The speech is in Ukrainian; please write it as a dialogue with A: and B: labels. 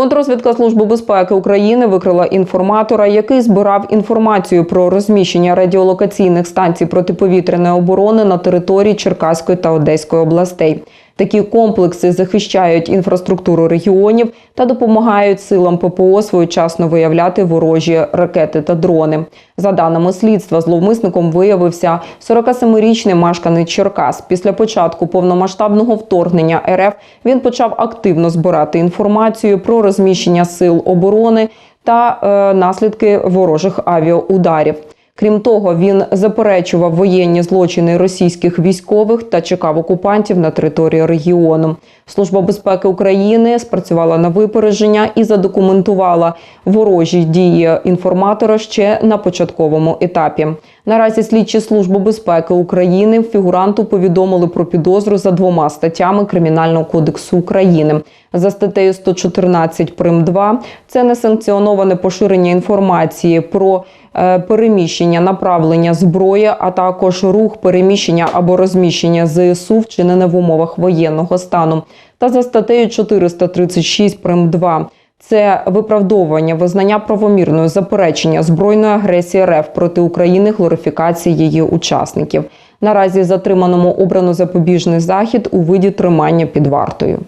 A: Контррозвідка Служби безпеки України викрила інформатора, який збирав інформацію про розміщення радіолокаційних станцій протиповітряної оборони на території Черкаської та Одеської областей. Такі комплекси захищають інфраструктуру регіонів та допомагають силам ППО своєчасно виявляти ворожі ракети та дрони. За даними слідства, зловмисником виявився 47-річний мешканець Черкас. Після початку повномасштабного вторгнення РФ він почав активно збирати інформацію про розміщення сил оборони та е, наслідки ворожих авіаударів. Крім того, він заперечував воєнні злочини російських військових та чекав окупантів на території регіону. Служба безпеки України спрацювала на випередження і задокументувала ворожі дії інформатора ще на початковому етапі. Наразі слідчі служби безпеки України фігуранту повідомили про підозру за двома статтями Кримінального кодексу України. За статтею 114 прим 2 – це несанкціоноване поширення інформації про переміщення, направлення зброї, а також рух переміщення або розміщення ЗСУ вчинене в умовах воєнного стану. Та за статтею 436 прим 2 це виправдовування визнання правомірної заперечення збройної агресії РФ проти України, глорифікації її учасників. Наразі затриманому обрано запобіжний захід у виді тримання під вартою.